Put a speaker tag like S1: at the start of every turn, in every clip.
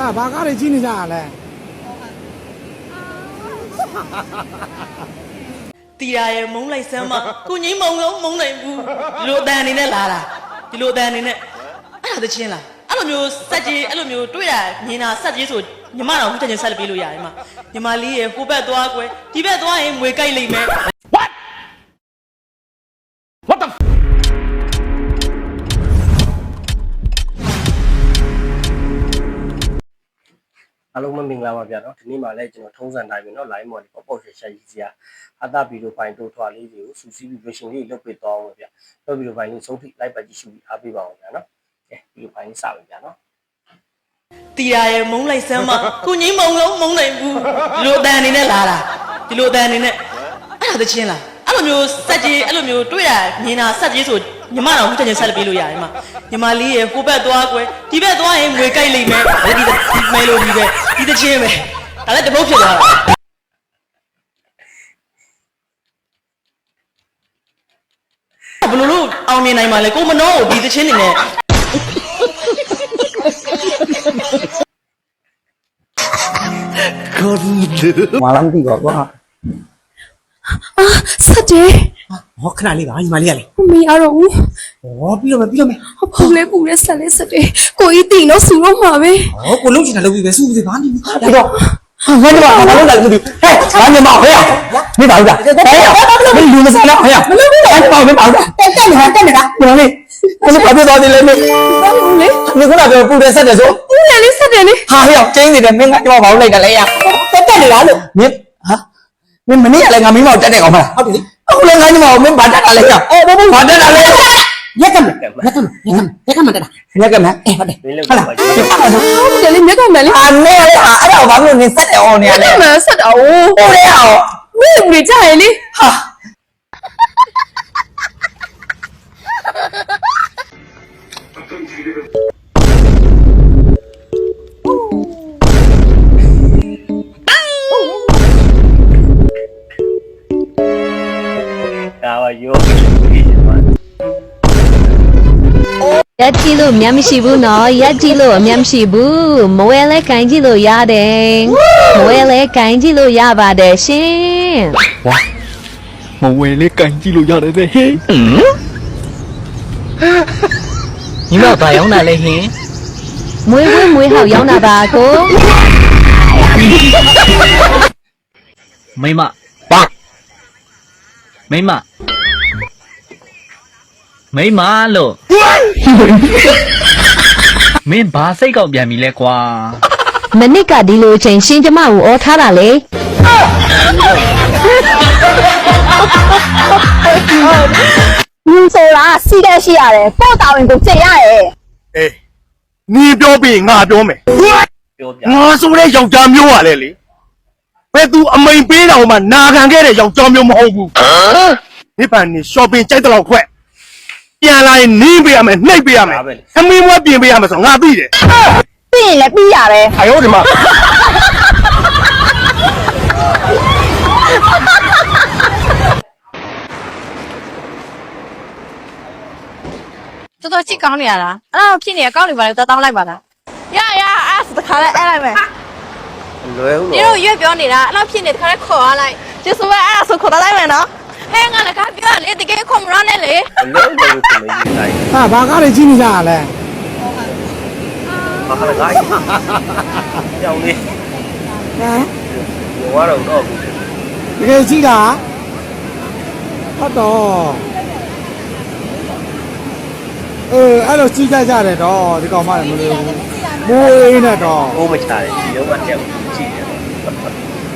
S1: ဟာဘာကားတွေကြီးနေကြရလဲ
S2: တီရာရဲ့မုံလိုက်စမ်းမကိုငိမ့်မုံလုံးမုံနိုင်ဘူးဒီလိုအတန်အနေနဲ့လာတာဒီလိုအတန်အနေနဲ့အဲ့ဒါတချင်းလားအဲ့လိုမျိုးစက်ကြီးအဲ့လိုမျိုးတွေ့တာမြင်တာစက်ကြီးဆိုညီမတော်ခုချက်ချင်းဆက်လက်ပေးလို့ရတယ်မှာညီမလေးရဲ့ဟိုဘက်သွားကွယ်ဒီဘက်သွားရင်ငွေကြိုက်လိမ့်မယ်
S3: အားလုံးပဲမင်္ဂလာပါဗျာနော်ဒီနေ့မှလည်းကျွန်တော်ထုံးစံတိုင်းပဲနော် line မော်ဒီပေါ့ပေါ့ရှယ်ရှယ်ကြီးစီကအတာဗီဒီယိုဖိုင်တို့ထွာလေးတွေကိုစူးစီးပြီး version လေးလုပ်ပေးသွားအောင်ဗျာတော့ဗီဒီယိုဖိုင်လေးဆုံးထိ like ပတ်ကြည့်ရှုပြီးအားပေးပါအောင်ဗျာနော်ကဲဗီဒီယိုဖိုင်လေးစပါဗျာနော်
S2: တီရာရဲ့မုံလိုက်စမ်းမကိုငိမ့်မုံလုံးမုံနိုင်ဘူးဒီလိုအတန်အနေနဲ့လာတာဒီလိုအတန်အနေနဲ့အဲ့ဒါတချင်းလားအဲ့လိုမျိုးစက်ကြီးအဲ့လိုမျိုးတွေ့တာမြင်တာစက်ကြီးဆို ညီမတော်ခုချက်ချင်းဆက်လက်ပေးလို့ရတယ်မှာညီမလေးရဲ့ဟိုဘက်သွားကွယ်ဒီဘက်သွားရင်ငွေကြိုက်လိမ့်မယ်ဒီဒီမဲလို့ဒီပဲဒီတချင်းပဲဒါလည်းတပုတ်ဖြစ်သွားတာဘယ်လိုလို့အောင်မြင်နိုင်မှာလဲကိုမနှောကိုဒီတချင်းနေနဲ့
S1: မာလာမသိပါဘူးကွာ
S4: အာဆက်တယ်
S1: ဟောခဏလေးပါညီမလေးကလေ
S4: မရတော့ဘူး
S1: ဟောပြီးတော့မယ်ပြီးတော့မယ်
S4: ပူလဲပူလဲဆက်လဲဆက်တယ်ကိုကြီးတင်တော့ဆူတော့မှာပဲ
S1: ဟောကိုလုံးချင်တာလုပ်ပြီးပဲစူးစီဘာနေပြီးတော့ဟာငါတို့ကဘာလုပ်လိုက်မသိဘူးဟဲ့ငါညမဟဲ့မင်းပါဦးလားဟဲ့မင်းလူမစားလားဟဲ့မလုပ်ဘူးငါညမမင်းပါဦးလားတက်တက်နေတာတက်နေတာညီမလေးအဲ့လိုဘာပြောသွားသေးလဲမင်း
S4: ဘာလို့လဲ
S1: မင်းကပြောပူတယ်ဆက်တယ်ဆို
S4: ပူလဲလေးဆက်တယ်လေ
S1: ဟာဟဲ့ကျင်းနေတယ်မင်းကညမဘာလို့လိုက်တယ်လဲရတက်တက်နေတာလို့မင်းဟာမင်းမနေ့ကလည်းငါမင်းမတက်တဲ့ကောင်မလားဟုတ်တယ် လေအခုလည်းငါညမကိုမင်းဘာတက်တာလဲရအော်ဘာဘာတက်တာလဲရက်ကမရက်ကမရက်ကမရက်ကမတက်တာရက်ကမအေးဟုတ်တယ်
S3: မင်းလုပ်
S1: ဟုတ်
S3: ပါ
S1: လား
S3: ကြည့်
S4: ဟုတ်တယ်လေမြက်ကမယ်လေ
S1: အာနေရဟာအဲ့တော့ဘာလို့နေဆက်တယ်အော်နေရလဲ
S4: မဆက်တော့
S1: ဟိုလေအော်
S4: မင်းဘူးကြရလေ
S1: ဟာ
S3: ဒါပါရောပြီးချင်ပါ
S5: ရက်ကြည့်လို့မျက်မရှိဘူးနော်ရက်ကြည့်လို့အမျက်မရှိဘူးမဝဲလဲကင်ကြည့်လို့ရတယ်မဝဲလဲကင်ကြည့်လို့ရပါတယ်ရှင်
S6: မဝယ်လေးကန်ကြည့်လို့ရတယ်တဲ့ဟေး
S2: ညီမဘာရောက်တာလဲဟင်
S5: မွေးခွေးမွေးဟောက်ရောင်းတာပါကို
S6: မိမပါမိမ မိမလို့မင်းဘာစိတ်ကောက်ပြန်ပြီလဲကွာ
S5: မနစ်ကဒီလိုအချိန်ရှင်ကျမကိုအော်ထားတာလေ
S4: ညူဆိုတာစီးတဲ့ရှိရတယ်ပို့တာဝင်ကိုကြင်ရတယ်
S7: အေး നീ ပြောပြီးငါပြောမယ်
S3: ပြောပြ
S7: ငါဆိုတဲ့ယောက်ျားမျိုးပါလေလေဘယ်သူအမိန်ပေးတော်မှနာခံခဲ့တဲ့ယောက်ျားမျိုးမဟုတ်ဘူးနိဗ္ဗာန်นี่ shopping ကြိုက်တဲ့လောက်ခွက် ပြန်လာရင်နင်းပေးရမယ်နှိပ်ပေးရမယ်အမင်းမွေးပြင်ပေးရမယ်ဆိုတော့ငါသိတယ်
S4: ပြီးရင်လည်းပြီးရတယ်
S7: အယောဒီမှာ
S8: တော်တော်ချစ်ကောင်းနေရလားအဲ့ဒါဖြစ်နေအကောင့်တွေပါလေတော်တောင်းလိုက်ပါလားရရအဲ့ဒါတခါလဲအဲ့လိုက်မယ်
S3: လွယ်ဘူး
S8: ဒီ
S3: နော်
S8: လိုရွက်ပြောနေတာအဲ့လိုဖြစ်နေတခါလဲခေါ်ရလိုက်ကျေစုပဲအဲ့ဒါဆိုခေါ်တော့လိုက်မယ်နော် ဟဲ့ငါလည်းကပြောလေတကယ်ခုံရနဲ့လေ
S3: ဘလို့လို့ခမေးကြီးတိုင်း
S1: ဟာဘာကားတွေကြီးနေကြတာလဲ
S3: ဘာလဲလိုက်ကြောင်နေ
S1: ဟမ်
S3: ဘဝတော့တော့ဘူး
S1: တကယ်ကြီးတာဟုတ်တော့အဲအဲ့လိုကြီးကြကြတယ်တော့ဒီကောင်မလည်းမလို့မိုးအေးနဲ့တော့
S3: ဘိုးမချတယ်ဒီတော့ကတယောက်ကြီးတယ်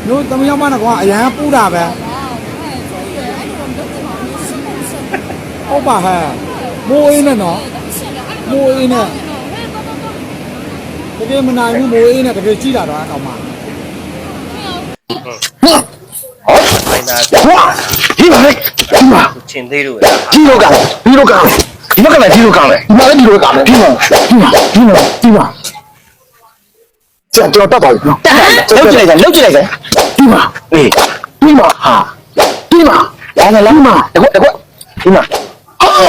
S1: တို့သမီးရောက်မနဲ့ကွာအရန်ပူတာပဲ ဟုတ်ပါဟဲ့မိုးအေးနဲ့နော်မိုးအေးနဲ့တကယ်မနိုင်ဘူးမိုးအေးနဲ့တကယ်ကြီးတာတော့အကောင်မ
S3: ဖိုင်တာ
S7: ဒီပါလေဒီပါ
S3: ချင်းသေးလို့
S7: ဒီလိုကဒီလိုကဒီဘက်ကလည်းဒီလိုကလေဒီမှာလည်းဒီလိုကလေဒီမှာဒီမှာဒီမှာဒီမှာကျန်တော့တတ်ပါပြီနော်လောက်ကြည့်လိုက်ကြလောက်ကြည့်လိုက်ကြဒီမှာအေးဒီမှာဟာဒီမှာလာလာလာမှာတကွတကွဒီမှာ ဟာ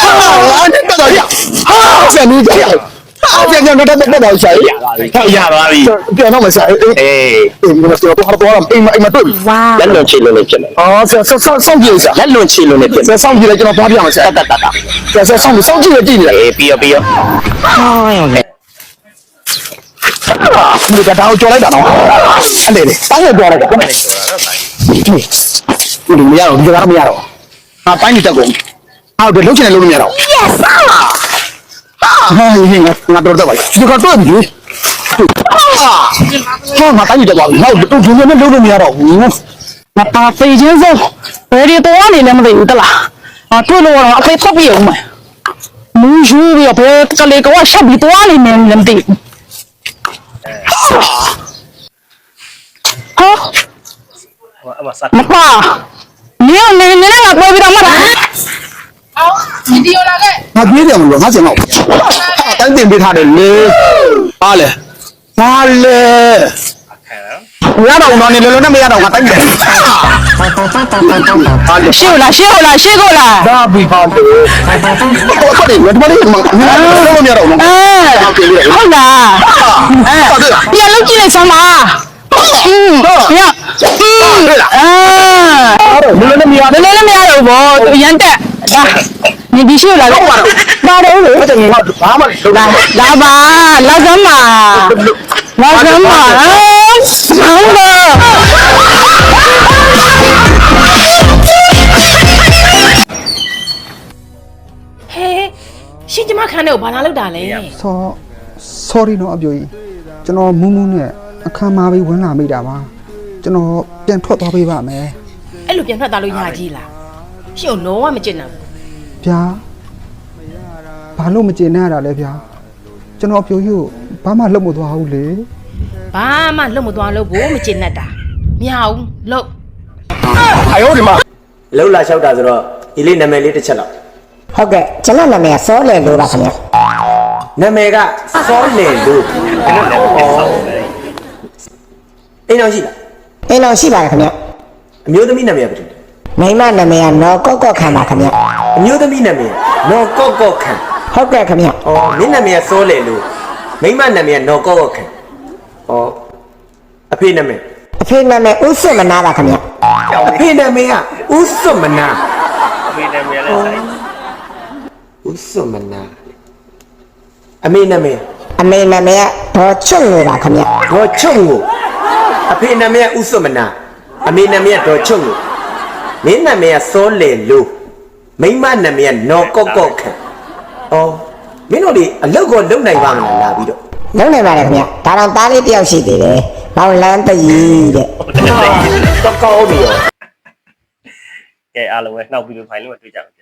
S7: အဲ့ဒါတော့ရဟာဆန်နေကြရအားပြန်ပြန်တော့တက်တ
S9: က်တော့ရှာရရပါပြီ
S7: ဟောရပါပြီပြန်တော့မစား
S9: အေး
S7: အေးဒီမှာစတော့တော့တော့အိမ်မအိမ်မတွေ့ဘူး
S9: လက်လွန်ချေလွန်နေဖြစ်
S7: နေအော်ဆောဆောဆောင်းပြေစား
S9: လက်လွန်ချေလွန်နေဖြစ်နေဆော
S7: င်းပြေလဲကျွန်တော်ဘာပြအော
S9: င်စားတက်တက်တက်တ
S7: က်ဆောဆောင်းဆောင်းကြည့်ရကြည့်နေ
S9: အေးပြီးရပြီးရဟာရောလေ
S7: ဒီကတော့ကြော်လိုက်တာနော်အဲ့လေတိုင်းရကြော်လိုက်တာဟုတ်တယ်ဒီမရတော့ဒီကတော့မရတော့ ငါပိုင်းနေတတ်ကုန်အော်ဒီလုံးချင်တယ်လုံးလို့မရတော့ဘူးဆာဟာဟာဟင်းငါငါတော့တော့ပါလေဒီကတော့ပြီဟာဟာငါပိုင်းနေတတ်ပါဘူးငါတို့ဒီလိုနဲ့လုံးလို့မရတော့ဘူးငါပါဖေးချင်းစုံဘယ်ဒီတော့ကနေလည်းမသိဘူးတလားငါတွေ့
S10: လို့တော့အ
S11: ဖေဖတ်ပြအောင်
S10: မယ်
S11: မူးယူပြီးတော့ဘယ်
S10: က
S11: လေးကောဆက်ပြီးတော့နေနေလည်း
S7: မ
S11: သိဘူးဟ
S3: ာအမစားမ
S7: ပါ နင်းနေနေနဲ့ငါပြောပြီးတော့မလားအော်ဗီဒီယိုလာခဲ့ငါပြေးတယ်မလို့ငါစင်တော့တိုင်းတင်ပေးထားတယ်လေပါလေပါလေ
S10: ခံရနော်
S7: ရတော့တော့နေလို့နဲ့မရတော့ငါတိုင်းတယ်ပါလေရှေ့လာရှေ့လာရှေ့ကိုလာဒါဘီပါလေဟုတ်တယ်ဒီမလေးမငါတော့မရတော့ဘူးအဲဟုတ်လားအဲပြန်လုတ်ကြည့်လိုက်စမ်းပါอืม ဟုတ်လားအာမင်းလည်းမရမင်းလည်းမရတော့ဘောသူရန်တက်ဒါနေဒီရှိလာတော့ပါတယ်လေဘာမှမလုပ်ဘာမှလုပ်ဒါပါလောက်စမ်းပါလောက်စမ်းပါဆောင်းပါ
S12: ဟေးရှင်ကျမခန်းထဲကိုဘာလာလောက်တာလဲ
S13: ဆော sorry တော့အပြိုကြီးကျွန်တော်မူးမူးနဲ့အခမ်းမာပြီးဝင်လာမိတာပါ ကျွန်တော်ပြန်ထွက်သွားပေးပါမယ်
S12: အဲ့လိုပြန်ထွက်သွားလို့ရကြီးလားရှင်ကိုလုံးဝမကျင်တာဘူး
S13: ဗျာဘာလို့မကျေနပ်ရတာလဲဗျာကျွန်တော်ဖြိုးဖြိုးဘာမှလှုပ်မသွားဘူးလေ
S12: ဘာမှလှုပ်မသွားလို့ကိုမကျင်တတ်တာမရဘူးလှု
S7: ပ်အယောဒီမှာ
S10: လှုပ်လာလျှောက်တာဆိုတော့ဒီလေးနာမည်လေးတစ်ချက်လောက်
S14: ဟုတ်ကဲ့ကျွန်တော်နာမည်ကစောလယ်လို့ပါခင်ဗျာ
S10: နာမည်ကစောလယ်လို့ကျွန်တော်နာမည်ကစောလယ်အိမ်တော်ရှိလား
S14: အင်းတော့ရှိပါတယ်ခင်ဗျာ
S10: အမျိုးသမီးနာမည်ကဘယ်လိုလဲ
S14: မိမနာမည်ကနော်ကော့ကော့ခံပါခင်ဗျာ
S10: အမျိုးသမီးနာမည်ကနော်ကော့ကော့ခံ
S14: ဟုတ်ကဲ့ခင်ဗျာ
S10: ဩမင်းနာမည်ကစောလင်လို့မိန်းမနာမည်ကနော်ကော့ကော့ခံဩအဖေနာမည်
S14: အဖေနာမည်ဦးစွတ်မနာပါခင်ဗျာ
S10: အဖေနာမည်ကဦးစွတ်မနာအဖေနာမည်လည်းဆိုင်ဦးစွတ်မနာအမေနာမည်
S14: အမေနာမည်ကဒေါ်ချွတ်လို့ပါခင်ဗျာ
S10: ဒေါ်ချုံကို အဖေနာမည်ကဦးစွတ်မနာအမေနာမည်ကဒေါ်ချုံကိုမင်းနာမည်ကစောလေလို့မိန်းမနာမည်ကနော်ကော့ကော့ခံဩမင်းတို့ဒီအလောက်ကိုလုံနိုင်ပါမလားလာပြီးတော့
S14: လုံးနေပါတယ်ခင်ဗျာဒါတော့သားလေးတယောက်ရှိသေးတယ်ဘောင်လန်းတကြီးတဲ့
S10: တော့ကောင်းပြီရောကဲအားလုံးပဲနှောက်ပြီးလို့ဖိုင်လို့တွေ့ကြပါကြတယ်